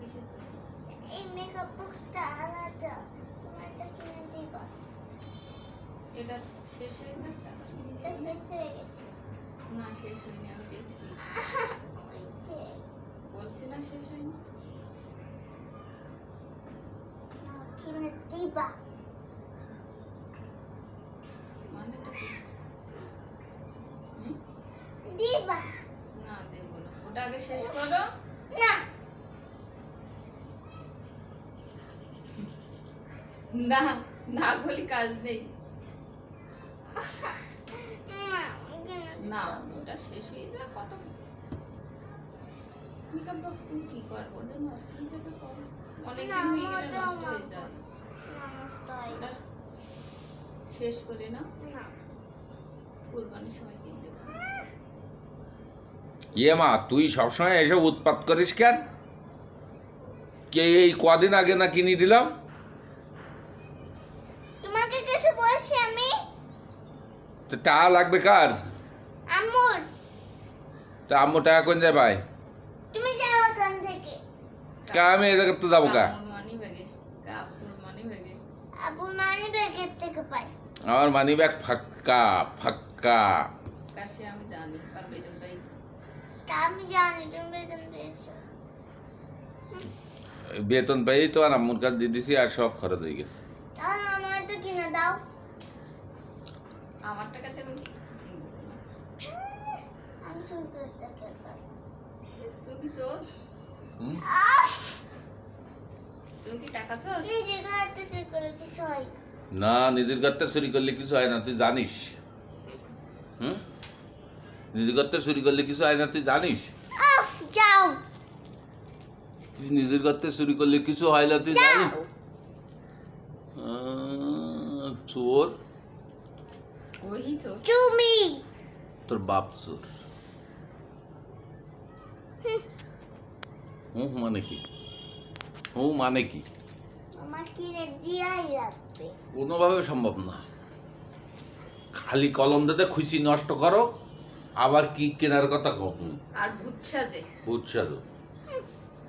কিসের জন্য? এই মেকআপ বক্সটা আলাদা তুমি এটা কিনে দিবা। এটা শেষ হয়ে তারপর এটা শেষ হয়ে গেছে। না শেষ হয়নি আমি দেখছি। বলছি। না শেষ হয়নি? কিনে দিবা। মানেটা কি? দিবা। না দেবো না। ওটা আগে শেষ করো। না। না না বলি কাজ নেই। না ওটা শেষ হয়ে যায় কত? মেকআপ বক্স তুমি কি করব? ওদের নষ্ট হয়ে যাবে করো অনেকদিন না, হয়ে গেলে নষ্ট হয়ে যায়। শেষ করে না। কুরবানির সময় কিনতে। ইয়ে মা তুই সবসময় এসব উৎপাত করিস কেন? কে এই কদিন আগে না কিনে দিলাম তোমাকে কিছু বলছি আমি তো টাকা লাগবে কার? আমুর তা আম্মু টাকা কোন যায় ভাই তুমি যাও ওখান থেকে। কা আমি এ জায়গাতে যাব কা? পাই আমার মানি ব্যাগ ফাক্কা ফাক্কা আমি জানি বেতন পাইছি তা আমি জানি তুমি বেতন পেয়েছ। বেতন পেয়েই তো আর আম্মুর কাছে দিয়ে দিছি আর সব খরচ হয়ে গেছে তাহলে আমার তো কিনে দাও আমার টাকাতে আমি না। আমি শুরু করতে খেলব কি চোর? হুম? কি টাকা চোর? নিজে ঘাটতে শুরু করলে কিছু হয় না। না নিজের ঘরটা চুরি করলে কিছু হয় না তুই জানিস। হুম? নিজের ঘরটা চুরি করলে কিছু হয় না তুই জানিস। যাও। তুই নিজের ঘরটা চুরি করলে কিছু হয় না তুই জানিস। চোর? ওই চোর তুমি তোর বাপ চোর। হুম। মানে কি? হুম মানে কি? আমার কিনে দিয়াই লাগবে কোনোভাবে সম্ভব না। খালি কলম দিতে খুশি নষ্ট করো আবার কি কেনার কথা তুমি? আর ভূত সাজে।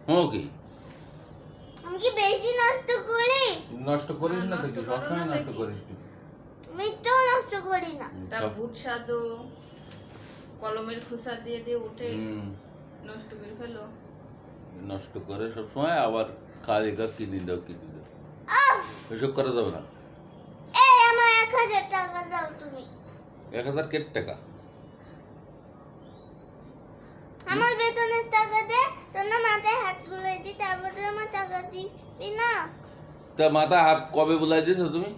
হুম কি? আমি কি বেশি নষ্ট করি? নষ্ট করিস না নষ্ট তুই সবসময় নষ্ট করিস তুই। আমি নষ্ট করি না তার ভূত সাজো কলমের খুসা দিয়ে দিয়ে উঠে নষ্ট করে ফেলো। নষ্ট করে সবসময় আবার খালি গা কিনে দাও কিনে দাও। এসব করা যাবে না। এই আমার এক হাজার টাকা দাও তুমি। এক হাজার কেট টাকা? আমার বেতনের টাকা দে তোর না মাথায় হাত গুলাই দি তারপর আমার টাকা দিবি না। তা মাথা হাত কবে বুলাই দিয়েছ তুমি?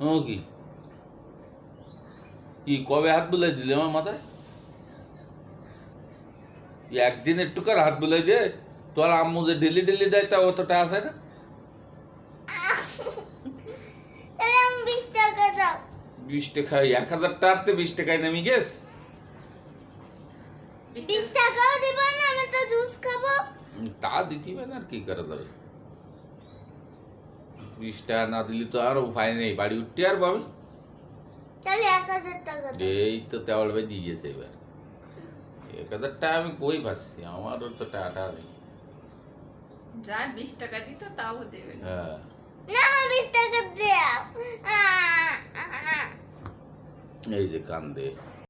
হুম কি? কি কবে হাত বুলাই দিলে আমার মাথায়? একদিন একটু কার হাত বুলাই দে তোর আম্মু যে ডেলি ডেলি দেয় তা অতটা আসে না। বিশ টাকা এক হাজার টাকাতে বিশ টাকায় নামি গেছ বিশ টাকাও দিব না আমি তো জুস খাব। তা দিতে না আর কি করা যাবে? বিশ টাকা না দিলে তো আর উপায় নেই বাড়ি উঠতে আর পাবি। তাহলে এক হাজার টাকা এই তো তেওয়াল ভাই দিয়ে গেছে এবার। এক হাজার টাকা আমি কই পাচ্ছি? আমারও তো টাকাটা নেই। যা বিশ টাকা দিত তাও দেবে হ্যাঁ। না বিশ টাকা দাও। আহ, আহ, আহ। এই যে কান্দে।